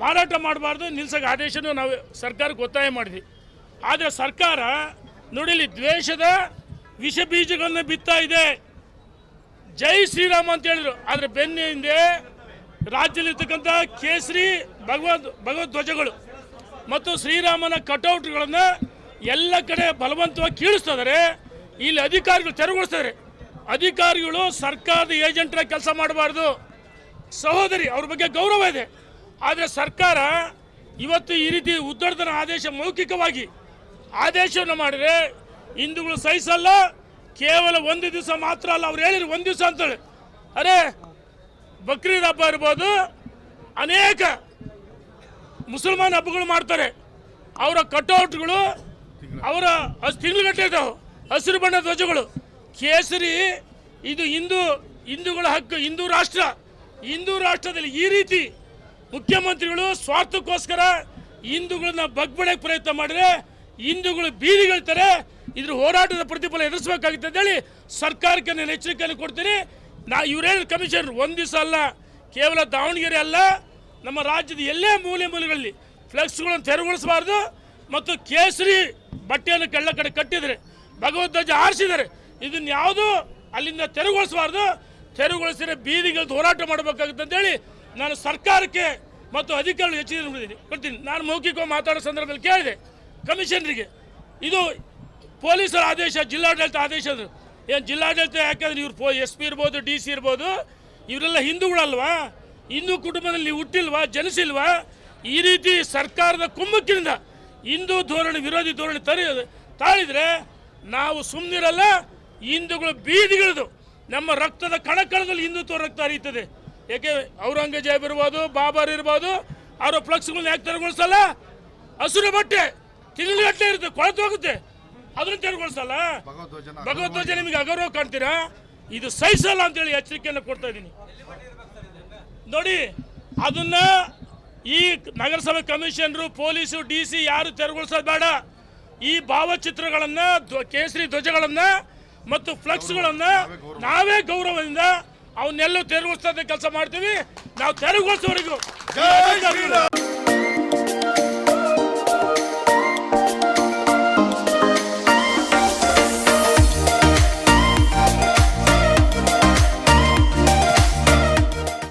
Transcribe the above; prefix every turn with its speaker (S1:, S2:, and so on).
S1: ಮಾರಾಟ ಮಾಡಬಾರ್ದು ನಿಲ್ಸಕ್ಕೆ ಆದೇಶನೂ ನಾವು ಸರ್ಕಾರಕ್ಕೆ ಒತ್ತಾಯ ಮಾಡಿದ್ವಿ. ಆದರೆ ಸರ್ಕಾರ ನೋಡಿಲಿ ದ್ವೇಷದ ವಿಷ ಬೀಜಗಳನ್ನು ಬಿತ್ತಾ ಇದೆ. ಜೈ ಶ್ರೀರಾಮ್ ಅಂತ ಹೇಳಿದ್ರು. ಆದರೆ ಬೆನ್ನ ಹಿಂದೆ ರಾಜ್ಯದಲ್ಲಿರ್ತಕ್ಕಂಥ ಕೇಸರಿ ಭಗವದ್ ಭಗವದ್ ಧ್ವಜಗಳು ಮತ್ತು ಶ್ರೀರಾಮನ ಕಟೌಟ್ಗಳನ್ನು ಎಲ್ಲ ಕಡೆ ಬಲವಂತವಾಗಿ ಕೀಳಿಸ್ತಾ ಇದ್ದಾರೆ ಇಲ್ಲಿ ಅಧಿಕಾರಿಗಳು ತೆರವುಗೊಳಿಸ್ತಾರೆ ಅಧಿಕಾರಿಗಳು ಸರ್ಕಾರದ ಏಜೆಂಟ್ರ ಕೆಲಸ ಮಾಡಬಾರ್ದು. ಸಹೋದರಿ, ಅವ್ರ ಬಗ್ಗೆ ಗೌರವ ಇದೆ. ಆದರೆ ಸರ್ಕಾರ ಇವತ್ತು ಈ ರೀತಿ ಉದ್ದರ್ಧನ ಆದೇಶ ಮೌಖಿಕವಾಗಿ ಆದೇಶವನ್ನು ಮಾಡಿದರೆ ಹಿಂದೂಗಳು ಸಹಿಸಲ್ಲ, ಕೇವಲ ಒಂದು ದಿವಸ ಮಾತ್ರ ಅಲ್ಲ, ಅವ್ರು ಹೇಳಿದ್ರು ಒಂದು ದಿವಸ ಅಂತೇಳಿ. ಅರೆ, ಬಕ್ರೀದ್ ಹಬ್ಬ ಇರ್ಬೋದು, ಅನೇಕ ಮುಸಲ್ಮಾನ್ ಹಬ್ಬಗಳು ಮಾಡ್ತಾರೆ. ಅವರ ಕಟೌಟ್ಗಳು, ಅವರ ಹಸ್, ತಿಂಗ್ಳುಗಟ್ಟಲೆ ಇದ್ದಾವೆ, ಹಸಿರು ಬಣ್ಣ ಧ್ವಜಗಳು. ಕೇಸರಿ, ಇದು ಹಿಂದೂ, ಹಿಂದೂಗಳ ಹಕ್ಕು, ಹಿಂದೂ ರಾಷ್ಟ್ರ. ಹಿಂದೂ ರಾಷ್ಟ್ರದಲ್ಲಿ ಈ ರೀತಿ ಮುಖ್ಯಮಂತ್ರಿಗಳು ಸ್ವಾರ್ಥಕ್ಕೋಸ್ಕರ ಹಿಂದೂಗಳನ್ನ ಬಗ್ಬಡಕ್ಕೆ ಪ್ರಯತ್ನ ಮಾಡಿದ್ರೆ, ಹಿಂದೂಗಳು ಬೀದಿಗಿಳ್ತಾರೆ ಇದ್ರ ಹೋರಾಟದ ಪ್ರತಿಫಲ ಎದುರಿಸಬೇಕಾಗುತ್ತೆ ಅಂತೇಳಿ ಸರ್ಕಾರಕ್ಕೆ ನಾನು ಎಚ್ಚರಿಕೆಯನ್ನು ಕೊಡ್ತೀನಿ. ನಾ ಇವರೇನು ಕಮಿಷನರ್ ಒಂದು ದಿವಸ ಅಲ್ಲ, ಕೇವಲ ದಾವಣಗೆರೆ ಅಲ್ಲ, ನಮ್ಮ ರಾಜ್ಯದ ಎಲ್ಲೇ ಮೂಲೆ ಮೂಲೆಗಳಲ್ಲಿ ಫ್ಲೆಕ್ಸ್ಗಳನ್ನು ತೆರವುಗೊಳಿಸಬಾರ್ದು ಮತ್ತು ಕೇಸರಿ ಬಟ್ಟೆಯನ್ನು ಕೆಳ ಕಡೆ ಕಟ್ಟಿದರೆ ಭಗವದ್ಧ್ವಜ ಆರಿಸಿದರೆ ಇದನ್ನ ಯಾವುದು ಅಲ್ಲಿಂದ ತೆರವುಗೊಳಿಸಬಾರ್ದು. ತೆರವುಗೊಳಿಸಿದ್ರೆ ಬೀದಿಗೆ ಹೋರಾಟ ಮಾಡಬೇಕಾಗುತ್ತೆ ಅಂತೇಳಿ ನಾನು ಸರ್ಕಾರಕ್ಕೆ ಮತ್ತು ಅಧಿಕಾರಿಗಳು ನೀಡಿದ್ದೀನಿ. ಕೊಡ್ತೀನಿ ನಾನು ಮೌಖಿಕವಾಗಿ ಮಾತಾಡೋ ಸಂದರ್ಭದಲ್ಲಿ ಕೇಳಿದೆ. ಕಮಿಷನರಿಗೆ ಇದು ಪೊಲೀಸರ ಆದೇಶ, ಜಿಲ್ಲಾಡಳಿತ ಆದೇಶ ಅದು. ಏನು ಜಿಲ್ಲಾಡಳಿತ ಯಾಕಂದ್ರೆ ಇವ್ರು ಪೋ, ಎಸ್ ಪಿ ಇರ್ಬೋದು, ಡಿ ಸಿ ಇರ್ಬೋದು, ಇವರೆಲ್ಲ ಹಿಂದೂಗಳಲ್ವಾ ಹಿಂದೂ ಕುಟುಂಬದಲ್ಲಿ ಹುಟ್ಟಿಲ್ವಾ? ಜನಿಸಿಲ್ವಾ? ಈ ರೀತಿ ಸರ್ಕಾರದ ಕುಮ್ಮಕ್ಕಿನಿಂದ ಹಿಂದೂ ಧೋರಣೆ, ವಿರೋಧಿ ಧೋರಣೆ ತರಿ, ತಾಳಿದರೆ ನಾವು ಸುಮ್ಮನಿರಲ್ಲ ಹಿಂದೂಗಳು ಬೀದಿಗಿಳಿದು ನಮ್ಮ ರಕ್ತದ ಕಣಕಣದಲ್ಲಿ ಹಿಂದುತ್ವ ರಕ್ತ ಹರಿಯುತ್ತದೆ. ಯಾಕೆ ಔರಂಗಜೇಬ್ ಇರ್ಬೋದು ಬಾಬರ್ ಇರ್ಬೋದು ಅವರ ಫ್ಲಕ್ಸ್ಗಳನ್ನ ಯಾಕೆ ತೆರವುಗೊಳಿಸಲ್ಲ? ಹಸಿರು ಬಟ್ಟೆ ತಿಂಗಳಗಟ್ಟಲೆ ಇರುತ್ತೆ ಕೊಳತು ಹೋಗುತ್ತೆ. ಅದನ್ನ ತೆರವುಗೊಳಿಸಲ್ಲ?
S2: ಭಗವದ್ವಜನ
S1: ಭಗವದ್ವಜ ನಿಮಗೆ ಅಗೌರವ ಕಾಣ್ತೀರಾ? ಇದು ಸಹಿಸಲ್ಲ ಅಂತೇಳಿ ಎಚ್ಚರಿಕೆಯನ್ನು ಕೊಡ್ತಾ ಇದ್ದೀನಿ. ನೋಡಿ ಅದನ್ನ ಈ ನಗರಸಭೆ ಕಮಿಷನರು ಪೊಲೀಸು ಡಿ ಸಿ ಯಾರು ತೆರವುಗೊಳಿಸೋದು ಬೇಡ. ಈ ಭಾವಚಿತ್ರಗಳನ್ನು ಕೇಸರಿ ಧ್ವಜಗಳನ್ನು ಮತ್ತು ಫ್ಲೆಕ್ಸ್ಗಳನ್ನು ನಾವೇ ಗೌರವದಿಂದ ಅವನ್ನೆಲ್ಲ ತೆರವುಗೊಳಿಸ್ತದೆ ಕೆಲಸ ಮಾಡ್ತೀವಿ. ನಾವು ತೆರವುಗೊಳಿಸೋವರೆಗೂ.